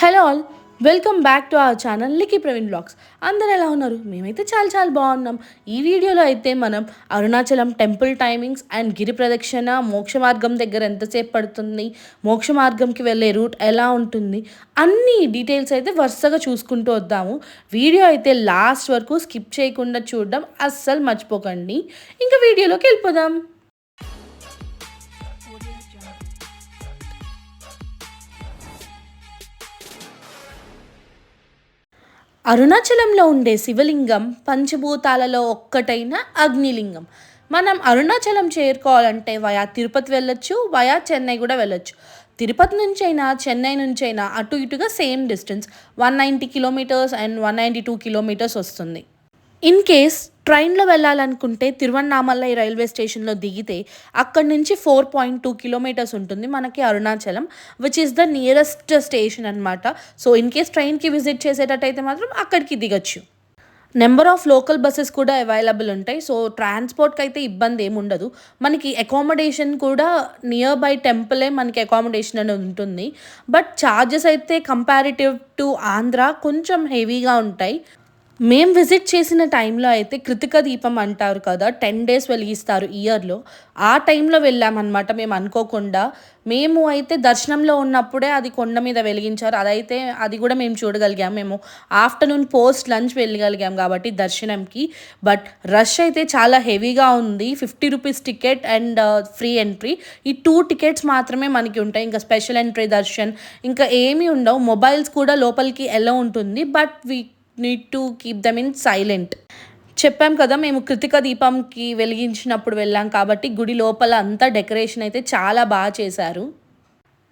Hello all welcome back to our channel లికి Praveen vlogs. అందరు ఎలా ఉన్నారు? మేమైతే చాలా చాలా బాగున్నాం. ఈ వీడియోలో అయితే మనం Arunachalam temple timings and Giri Pradakshina మోక్ష మార్గం దగ్గర ఎంతసేపు పడుతుంది మోక్ష మార్గంకి వెళ్ళే రూట్ ఎలా ఉంటుంది అన్ని డీటెయిల్స్ అయితే వరుసగా చూసుకుంటూ వద్దాము. వీడియో అయితే లాస్ట్ వరకు స్కిప్ చేయకుండా చూడడం అస్సలు మర్చిపోకండి. ఇంకా వీడియోలోకి వెళ్ళిపోదాం. అరుణాచలంలో ఉండే శివలింగం పంచభూతాలలో ఒక్కటైన అగ్నిలింగం. మనం అరుణాచలం చేరుకోవాలంటే వయా తిరుపతి వెళ్ళొచ్చు వయా చెన్నై కూడా వెళ్ళొచ్చు. తిరుపతి నుంచి అయినా చెన్నై నుంచి అయినా అటు ఇటుగా same distance. One ninety kilometres and one ninety two kilometres వస్తుంది. ఇన్ కేస్ ట్రైన్లో వెళ్ళాలనుకుంటే తిరువన్నామలై రైల్వే స్టేషన్లో దిగితే అక్కడి నుంచి ఫోర్ పాయింట్ టూ కిలోమీటర్స్ ఉంటుంది మనకి Arunachalam which is the nearest station అనమాట సో ఇన్ కేస్ ట్రైన్కి విజిట్ చేసేటట్టయితే మాత్రం అక్కడికి దిగచ్చు. నెంబర్ ఆఫ్ లోకల్ బస్సెస్ కూడా అవైలబుల్ ఉంటాయి. సో ట్రాన్స్పోర్ట్కి అయితే ఇబ్బంది ఏమి ఉండదు. మనకి అకామిడేషన్ కూడా నియర్ బై టెంపులే మనకి అకామిడేషన్ అనేది ఉంటుంది. బట్ ఛార్జెస్ అయితే కంపారిటివ్ టు ఆంధ్ర కొంచెం హెవీగా ఉంటాయి. మేము విజిట్ చేసిన టైంలో అయితే కృతిక దీపం అంటారు కదా టెన్ డేస్ వెలిగిస్తారు ఇయర్లో. ఆ టైంలో వెళ్ళామన్నమాట మేము అనుకోకుండా. మేము అయితే దర్శనంలో ఉన్నప్పుడే అది కొండ మీద వెలిగించారు. అదైతే అది కూడా మేము చూడగలిగాం. మేము ఆఫ్టర్నూన్ పోస్ట్ లంచ్ వెళ్ళగలిగాం కాబట్టి దర్శనంకి. బట్ రష్ అయితే చాలా హెవీగా ఉంది. Fifty rupees ticket and free entry. ఈ టూ టికెట్స్ మాత్రమే మనకి ఉంటాయి. ఇంకా స్పెషల్ ఎంట్రీ దర్శన్. ఇంకా ఏమీ ఉండవు. మొబైల్స్ కూడా లోపలికి ఎలా ఉంటుంది. But we need to keep them in silent చెప్పాం కదా మేము కృతిక దీపంకి వెలిగించినప్పుడు వెళ్ళాం కాబట్టి గుడి లోపల అంతా డెకరేషన్ అయితే చాలా బాగా చేశారు.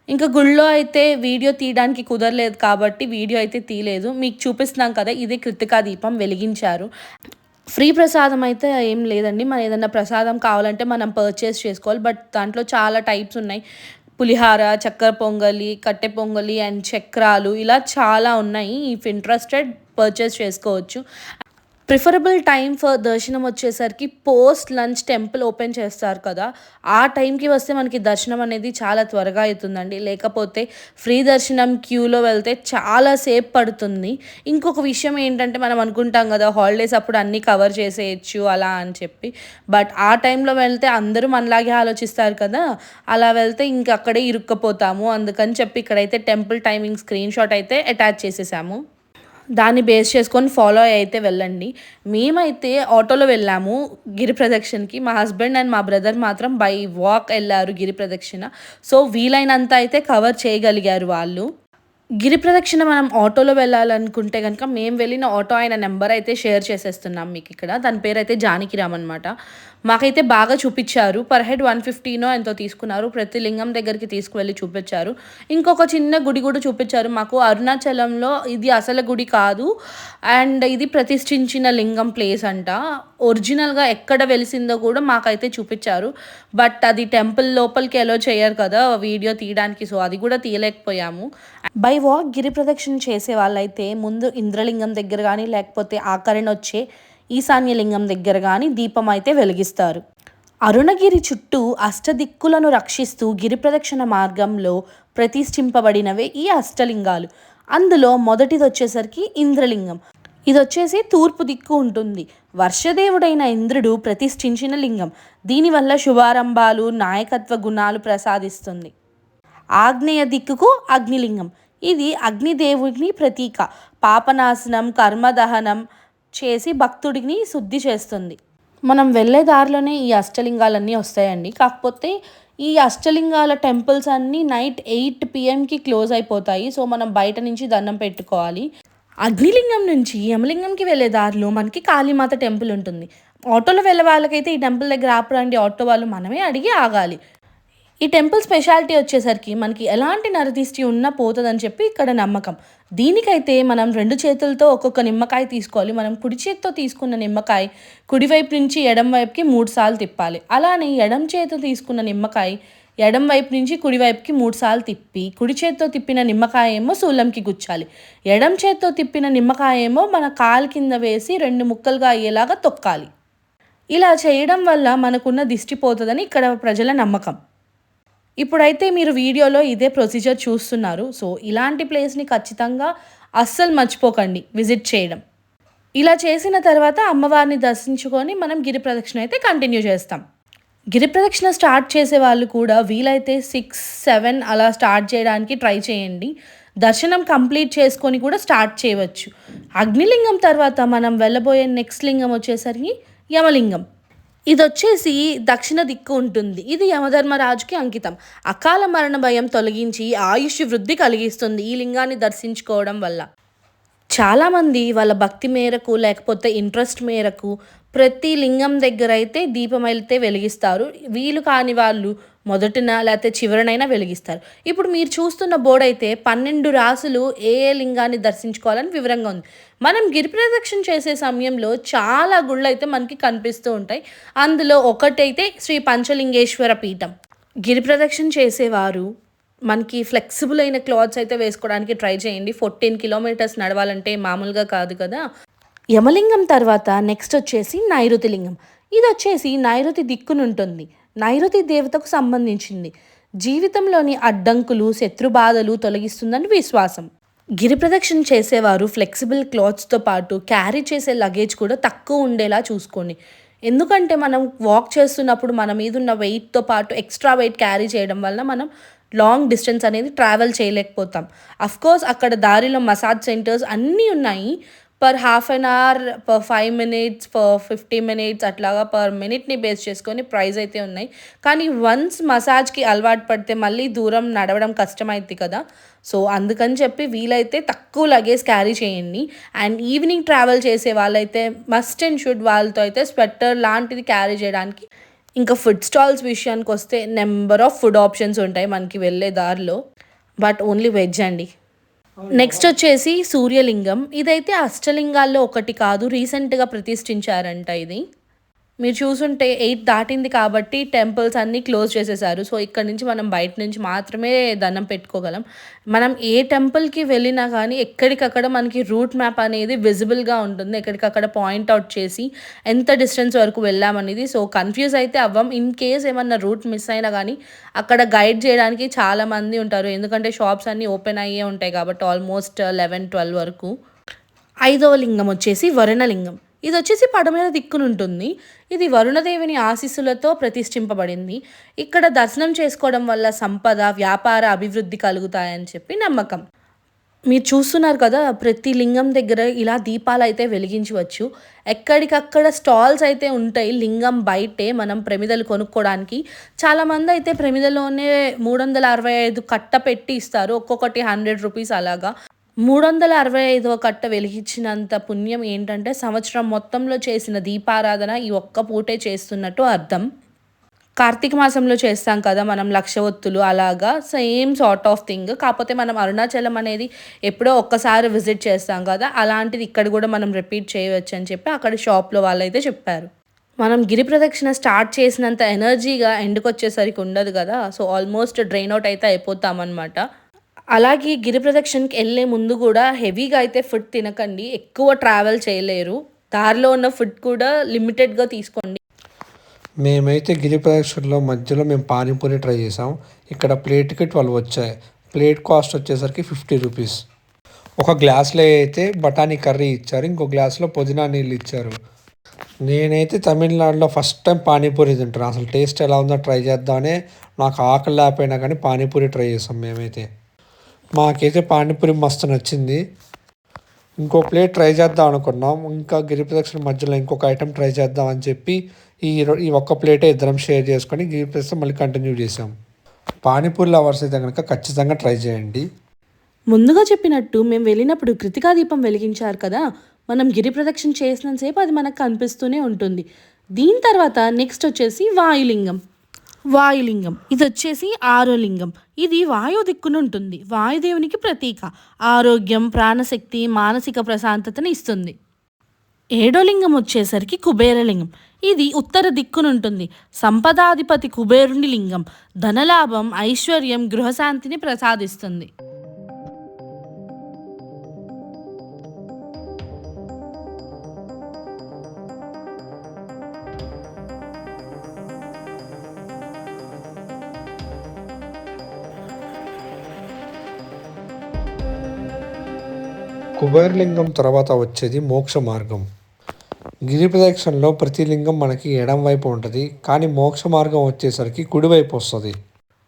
ఇంకా గుళ్ళో అయితే వీడియో తీయడానికి కుదరలేదు కాబట్టి వీడియో అయితే తీయలేదు. మీకు చూపిస్తున్నాం కదా ఇదే కృతికా దీపం వెలిగించారు. ఫ్రీ ప్రసాదం అయితే ఏం లేదండి. మన ఏదైనా ప్రసాదం కావాలంటే మనం పర్చేస్ చేసుకోవాలి. బట్ దాంట్లో చాలా టైప్స్ ఉన్నాయి. పులిహార చక్కెర పొంగలి కట్టె పొంగలి అండ్ చక్రాలు ఇలా చాలా ఉన్నాయి. ఇఫ్ ఇంట్రెస్టెడ్ పర్చేస్ చేసుకోవచ్చు. ప్రిఫరబుల్ టైం ఫర్ దర్శనం వచ్చేసరికి పోస్ట్ లంచ్ టెంపుల్ ఓపెన్ చేస్తారు కదా. ఆ టైంకి వస్తే మనకి దర్శనం అనేది చాలా త్వరగా అవుతుందండి. లేకపోతే ఫ్రీ దర్శనం క్యూలో వెళ్తే చాలా సేపు పడుతుంది. ఇంకొక విషయం ఏంటంటే మనం అనుకుంటాం కదా హాలిడేస్ అప్పుడు అన్నీ కవర్ చేసేయచ్చు అలా అని చెప్పి. బట్ ఆ టైంలో వెళ్తే అందరూ మనలాగే ఆలోచిస్తారు కదా. అలా వెళ్తే ఇంక అక్కడే ఇరుక్కపోతాము. అందుకని చెప్పి ఇక్కడైతే టెంపుల్ టైమింగ్ స్క్రీన్ షాట్ అయితే అటాచ్ చేసేసాము. దాన్ని బేస్ చేసుకొని ఫాలో అయితే వెళ్ళండి. మేమైతే ఆటోలో వెళ్ళాము గిరి ప్రదక్షిణకి. మా హస్బెండ్ అండ్ మా బ్రదర్ మాత్రం బై వాక్ వెళ్ళారు గిరి ప్రదక్షిణ. సో వీలైనంత అయితే కవర్ చేయగలిగారు వాళ్ళు. గిరి ప్రదక్షిణ మనం ఆటోలో వెళ్ళాలనుకుంటే కనుక మేము వెళ్ళిన ఆటో ఆయన నెంబర్ అయితే షేర్ చేసేస్తున్నాం మీకు ఇక్కడ. దాని పేరు అయితే జానకిరామ్ అనమాట మాకైతే బాగా చూపించారు. పర్ హెడ్ వన్ ఫిఫ్టీనో ఎంతో తీసుకున్నారు. ప్రతి లింగం దగ్గరికి తీసుకువెళ్ళి చూపించారు. ఇంకొక చిన్న గుడి కూడా చూపించారు. మాకు అరుణాచలంలో ఇది అసలు గుడి కాదు. అండ్ ఇది ప్రతిష్ఠించిన లింగం ప్లేస్ అంట. ఒరిజినల్గా ఎక్కడ వెలిసిందో కూడా మాకైతే చూపించారు. బట్ అది టెంపుల్ లోపలికి ఎలో చేయరు కదా వీడియో తీయడానికి. సో అది కూడా తీయలేకపోయాము. బై వాక్ గిరి ప్రదక్షిణ చేసే వాళ్ళైతే ముందు ఇంద్రలింగం దగ్గర కానీ లేకపోతే ఆకరణ వచ్చే ఈశాన్యలింగం దగ్గర కానీ దీపం అయితే వెలిగిస్తారు. అరుణగిరి చుట్టూ అష్టదిక్కులను రక్షిస్తూ గిరి ప్రదక్షిణ మార్గంలో ప్రతిష్ఠింపబడినవే ఈ అష్టలింగాలు. అందులో మొదటిది వచ్చేసరికి ఇంద్రలింగం. ఇది వచ్చేసి తూర్పు దిక్కు ఉంటుంది. వర్షదేవుడైన ఇంద్రుడు ప్రతిష్ఠించిన లింగం. దీనివల్ల శుభారంభాలు నాయకత్వ గుణాలు ప్రసాదిస్తుంది. ఆగ్నేయ దిక్కుకు అగ్నిలింగం. ఇది అగ్నిదేవుడిని ప్రతీక. పాపనాశనం కర్మదహనం చేసి భక్తుడిని శుద్ధి చేస్తుంది. మనం వెళ్ళే దారిలోనే ఈ అష్టలింగాలన్నీ వస్తాయండి. కాకపోతే ఈ అష్టలింగాల టెంపుల్స్ అన్నీ నైట్ ఎయిట్ పిఎంకి క్లోజ్ అయిపోతాయి. సో మనం బయట నుంచి దండం పెట్టుకోవాలి. అగ్నిలింగం నుంచి యమలింగంకి వెళ్ళే దారిలో మనకి కాళీమాత టెంపుల్ ఉంటుంది. ఆటోలో వెళ్ళే వాళ్ళకైతే ఈ టెంపుల్ దగ్గర ఆపరండి. ఆటో వాళ్ళు మనమే అడిగి ఆగాలి. ఈ టెంపుల్ స్పెషాలిటీ వచ్చేసరికి మనకి ఎలాంటి నరదిష్టి ఉన్నా పోతుందని చెప్పి ఇక్కడ నమ్మకం. దీనికైతే మనం రెండు చేతులతో ఒక్కొక్క నిమ్మకాయ తీసుకోవాలి. మనం కుడి చేతితో తీసుకున్న నిమ్మకాయ కుడివైపు నుంచి ఎడం వైపుకి మూడు సార్లు తిప్పాలి. అలానే ఎడం చేతితో తీసుకున్న నిమ్మకాయ ఎడం వైపు నుంచి కుడివైపుకి మూడు సార్లు తిప్పి కుడి చేతితో తిప్పిన నిమ్మకాయ ఏమో సూలంకి గుచ్చాలి. ఎడం చేతితో తిప్పిన నిమ్మకాయ ఏమో మన కాలు కింద వేసి రెండు ముక్కలుగా అయ్యేలాగా తొక్కాలి. ఇలా చేయడం వల్ల మనకున్న దిష్టి పోతుందని ఇక్కడ ప్రజల నమ్మకం. ఇప్పుడైతే మీరు వీడియోలో ఇదే ప్రొసీజర్ చూస్తున్నారు. సో ఇలాంటి ప్లేస్ని ఖచ్చితంగా అస్సలు మర్చిపోకండి. విజిట్ చేయడం. ఇలా చేసిన తర్వాత అమ్మవారిని దర్శించుకొని మనం గిరి ప్రదక్షిణ అయితే కంటిన్యూ చేస్తాం. గిరి ప్రదక్షిణ స్టార్ట్ చేసే వాళ్ళు కూడా వీలైతే సిక్స్ సెవెన్ అలా స్టార్ట్ చేయడానికి ట్రై చేయండి. దర్శనం కంప్లీట్ చేసుకొని కూడా స్టార్ట్ చేయవచ్చు. అగ్నిలింగం తర్వాత మనం వెళ్ళబోయే నెక్స్ట్ లింగం వచ్చేసరికి యమలింగం. ఇది వచ్చేసి దక్షిణ దిక్కు ఉంటుంది. ఇది యమధర్మరాజుకి అంకితం. అకాల మరణ భయం తొలగించి ఆయుష్ వృద్ధి కలిగిస్తుంది ఈ లింగాన్ని దర్శించుకోవడం వల్ల. చాలామంది వాళ్ళ భక్తి మేరకు లేకపోతే ఇంట్రెస్ట్ మేరకు ప్రతి లింగం దగ్గర అయితే దీపం వెలిగిస్తారు. వీలు కాని వాళ్ళు మొదటిన లేకపోతే చివరనైనా వెలిగిస్తారు. ఇప్పుడు మీరు చూస్తున్న బోర్డు అయితే పన్నెండు రాసులు ఏ ఏ లింగాన్ని దర్శించుకోవాలని వివరంగా ఉంది. మనం గిరి ప్రదక్షిణ చేసే సమయంలో చాలా గుళ్ళు అయితే మనకి కనిపిస్తూ ఉంటాయి. అందులో ఒకటైతే శ్రీ పంచలింగేశ్వర పీఠం. గిరి ప్రదక్షిణ చేసేవారు మనకి ఫ్లెక్సిబుల్ అయిన క్లాత్స్ అయితే వేసుకోవడానికి ట్రై చేయండి. ఫోర్టీన్ కిలోమీటర్స్ నడవాలంటే మామూలుగా కాదు కదా. యమలింగం తర్వాత నెక్స్ట్ వచ్చేసి నైరుతి లింగం. ఇది వచ్చేసి నైరుతి దిక్కునుంటుంది. నైరుతి దేవతకు సంబంధించింది. జీవితంలోని అడ్డంకులు శత్రుబాధలు తొలగిస్తుందని విశ్వాసం. గిరి ప్రదక్షిణ చేసేవారు ఫ్లెక్సిబుల్ క్లాత్స్తో పాటు క్యారీ చేసే లగేజ్ కూడా తక్కువ ఉండేలా చూసుకోండి. ఎందుకంటే మనం వాక్ చేస్తున్నప్పుడు మన మీద ఉన్న వెయిట్తో పాటు ఎక్స్ట్రా వెయిట్ క్యారీ చేయడం వల్ల మనం లాంగ్ డిస్టెన్స్ అనేది ట్రావెల్ చేయలేకపోతాం. అఫ్కోర్స్ అక్కడ దారిలో మసాజ్ సెంటర్స్ అన్నీ ఉన్నాయి. Per half an hour per five minutes per fifty minutes అట్లాగా పర్ మినిట్ని బేస్ చేసుకొని ప్రైస్ అయితే ఉన్నాయి. కానీ వన్స్ మసాజ్కి అలవాటు పడితే మళ్ళీ దూరం నడవడం కష్టమైంది కదా. సో అందుకని చెప్పి వీలైతే తక్కువ లగేజ్ క్యారీ చేయండి. అండ్ ఈవినింగ్ ట్రావెల్ చేసే వాళ్ళైతే మస్ట్ అండ్ షుడ్ వాళ్ళతో అయితే స్వెటర్ లాంటిది క్యారీ చేయడానికి. ఇంకా ఫుడ్ స్టాల్స్ విషయానికి వస్తే నెంబర్ ఆఫ్ ఫుడ్ ఆప్షన్స్ ఉంటాయి మనకి వెళ్ళే దారిలో. బట్ ఓన్లీ వెజ్ అండి. నెక్స్ట్ వచ్చేసి సూర్యలింగం. ఇదైతే అష్టలింగాల్లో ఒకటి కాదు రీసెంట్గా ప్రతిష్ఠించారంట ఇది. మీరు చూసుంటే ఎయిట్ దాటింది కాబట్టి టెంపుల్స్ అన్నీ క్లోజ్ చేసేసారు. సో ఇక్కడ నుంచి మనం బయట నుంచి మాత్రమే దండం పెట్టుకోగలం. మనం ఏ టెంపుల్కి వెళ్ళినా కానీ ఎక్కడికక్కడ మనకి రూట్ మ్యాప్ అనేది విజిబుల్గా ఉంటుంది. ఎక్కడికక్కడ పాయింట్ అవుట్ చేసి ఎంత డిస్టెన్స్ వరకు వెళ్ళామనేది సో కన్ఫ్యూజ్ అయితే అవ్వం. ఇన్ కేస్ ఏమన్నా రూట్ మిస్ అయినా కానీ అక్కడ గైడ్ చేయడానికి చాలామంది ఉంటారు. ఎందుకంటే షాప్స్ అన్నీ ఓపెన్ అయ్యే ఉంటాయి కాబట్టి ఆల్మోస్ట్ లెవెన్ ట్వెల్వ్ వరకు. ఐదవ లింగం వచ్చేసి వరుణలింగం. ఇది వచ్చేసి పడమైన దిక్కునుంటుంది. ఇది వరుణదేవిని ఆశీస్సులతో ప్రతిష్ఠింపబడింది. ఇక్కడ దర్శనం చేసుకోవడం వల్ల సంపద వ్యాపార అభివృద్ధి కలుగుతాయని చెప్పి నమ్మకం. మీరు చూస్తున్నారు కదా ప్రతి లింగం దగ్గర ఇలా దీపాలు అయితే వెలిగించవచ్చు. ఎక్కడికక్కడ స్టాల్స్ అయితే ఉంటాయి. లింగం బయటే మనం ప్రమిదలు కొనుక్కోవడానికి. చాలామంది అయితే ప్రమిదలోనే మూడు వందల అరవై ఐదు కట్ట పెట్టి ఇస్తారు. ఒక్కొక్కటి హండ్రెడ్ రూపీస్ అలాగా. మూడు వందల అరవై ఐదవ కట్ట వెలిగించినంత పుణ్యం ఏంటంటే సంవత్సరం మొత్తంలో చేసిన దీపారాధన ఈ ఒక్క పూటే చేస్తున్నట్టు అర్థం. కార్తీక మాసంలో చేస్తాం కదా మనం లక్ష ఒత్తులు అలాగా సేమ్ సార్ట్ ఆఫ్ థింగ్. కాకపోతే మనం అరుణాచలం అనేది ఎప్పుడో ఒక్కసారి విజిట్ చేస్తాం కదా అలాంటిది ఇక్కడ కూడా మనం రిపీట్ చేయవచ్చు అని చెప్పి అక్కడ షాప్లో వాళ్ళైతే చెప్పారు. మనం గిరి ప్రదక్షిణ స్టార్ట్ చేసినంత ఎనర్జీగా ఎండుకొచ్చేసరికి ఉండదు కదా సో ఆల్మోస్ట్ డ్రైన్ అవుట్ అయితే అయిపోతామన్నమాట. అలాగే గిరి ప్రదక్షిణకి వెళ్ళే ముందు కూడా హెవీగా అయితే ఫుడ్ తినకండి. ఎక్కువ ట్రావెల్ చేయలేరు. దారిలో ఉన్న ఫుడ్ కూడా లిమిటెడ్గా తీసుకోండి. మేమైతే గిరి ప్రదక్షిణలో మధ్యలో మేము పానీపూరి ట్రై చేసాం. ఇక్కడ ప్లేట్కి ట్వెల్వ్ వచ్చాయి. ప్లేట్ కాస్ట్ వచ్చేసరికి ఫిఫ్టీ రూపీస్. ఒక గ్లాస్లో అయితే బఠానీ కర్రీ ఇచ్చారు. ఇంకో గ్లాస్లో పుదీనా నీళ్ళు ఇచ్చారు. నేనైతే తమిళనాడులో ఫస్ట్ టైం పానీపూరి తింటాను అసలు టేస్ట్ ఎలా ఉందో ట్రై చేద్దామనే నాకు ఆకలి లేకపోయినా కానీ పానీపూరి ట్రై చేసాం మేమైతే. మాకైతే పానీపూరి మస్తు నచ్చింది. ఇంకో ప్లేట్ ట్రై చేద్దాం అనుకున్నాం. ఇంకా గిరి ప్రదక్షిణ మధ్యలో ఇంకొక ఐటెం ట్రై చేద్దాం అని చెప్పి ఈ ఈ ఒక్క ప్లేటే ఇద్దరం షేర్ చేసుకొని గిరి ప్రదక్షిణ మళ్ళీ కంటిన్యూ చేసాం పానీపూరి లవర్స్ అయితే కనుక ఖచ్చితంగా ట్రై చేయండి. ముందుగా చెప్పినట్టు మేము వెళ్ళినప్పుడు కృతికా దీపం వెలిగించారు కదా మనం గిరి ప్రదక్షిణ చేసినంతసేపు అది మనకు కనిపిస్తూనే ఉంటుంది. దీని తర్వాత నెక్స్ట్ వచ్చేసి వాయులింగం. వాయులింగం. ఇది వచ్చేసి ఆరో లింగం ఇది వాయు దిక్కునుంటుంది వాయుదేవునికి ప్రతీక. ఆరోగ్యం ప్రాణశక్తి మానసిక ప్రశాంతతని ఇస్తుంది. ఏడో లింగం వచ్చేసరికి కుబేరలింగం. ఇది ఉత్తర దిక్కునుంటుంది సంపదాధిపతి కుబేరుని లింగం. ధనలాభం ఐశ్వర్యం గృహశాంతిని ప్రసాదిస్తుంది. కుబేరలింగం తర్వాత వచ్చేది మోక్ష మార్గం. గిరి ప్రదక్షిణలో ప్రతి లింగం మనకి ఎడం వైపు ఉంటుంది కానీ మోక్ష మార్గం వచ్చేసరికి కుడివైపు వస్తుంది.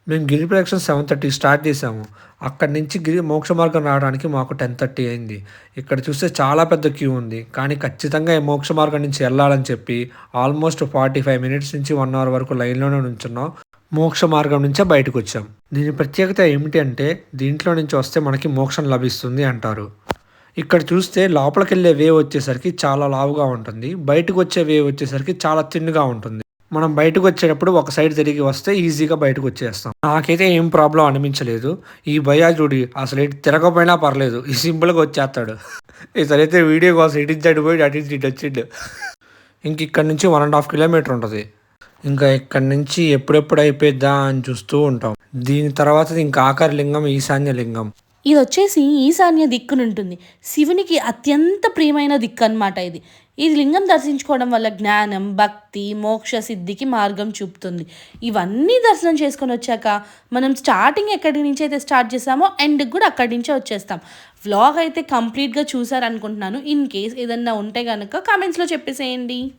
మేము గిరి ప్రదక్షిణ సెవెన్ థర్టీ స్టార్ట్ చేసాము అక్కడి నుంచి గిరి మోక్ష మార్గం రావడానికి మాకు టెన్ థర్టీ అయింది. ఇక్కడ చూస్తే చాలా పెద్ద క్యూ ఉంది కానీ ఖచ్చితంగా ఈ మోక్ష మార్గం నుంచి వెళ్ళాలని చెప్పి ఆల్మోస్ట్ ఫార్టీ ఫైవ్ మినిట్స్ నుంచి వన్ అవర్ వరకు లైన్లోనే నుంచున్నాం. మోక్ష మార్గం నుంచే బయటకు వచ్చాం. దీని ప్రత్యేకత ఏమిటి అంటే దీంట్లో నుంచి వస్తే మనకి మోక్షం లభిస్తుంది అంటారు. ఇక్కడ చూస్తే లోపలికి వెళ్ళే వేవ్ వచ్చేసరికి చాలా లావుగా ఉంటుంది. బయటకు వచ్చే వేవ్ వచ్చేసరికి చాలా తిన్నుగా ఉంటుంది. మనం బయటకు వచ్చేటప్పుడు ఒక సైడ్ తిరిగి వస్తే ఈజీగా బయటకు వచ్చేస్తాం నాకైతే ఏం ప్రాబ్లం అనిపించలేదు. ఈ భయాజుడి అసలు ఎటు తిరగపోయినా పర్లేదు. ఈ సింపుల్గా వచ్చేస్తాడు. ఇతనైతే వీడియో కోసం ఇటు పోయి అటు ఇటు వచ్చిండు. ఇంక ఇక్కడ నుంచి వన్ అండ్ హాఫ్ కిలోమీటర్ ఉంటుంది. ఇంకా ఇక్కడ నుంచి ఎప్పుడెప్పుడు అయిపోయిద్దా అని చూస్తూ ఉంటాం. దీని తర్వాత ఇంకా ఆఖరి లింగం ఈశాన్య లింగం. ఇది వచ్చేసి ఈశాన్య దిక్కునుంటుంది. శివునికి అత్యంత ప్రియమైన దిక్కు అన్నమాట ఇది. ఇది లింగం దర్శించుకోవడం వల్ల జ్ఞానం భక్తి మోక్ష సిద్ధికి మార్గం చూపుతుంది. ఇవన్నీ దర్శనం చేసుకొని వచ్చాక మనం స్టార్టింగ్ ఎక్కడి నుంచి అయితే స్టార్ట్ చేసామో ఎండ్కి కూడా అక్కడి నుంచే వచ్చేస్తాం. వ్లాగ్ అయితే కంప్లీట్గా చూసారనుకుంటున్నాను ఇన్ కేస్ ఏదన్నా ఉంటే కనుక కామెంట్స్లో చెప్పేసేయండి.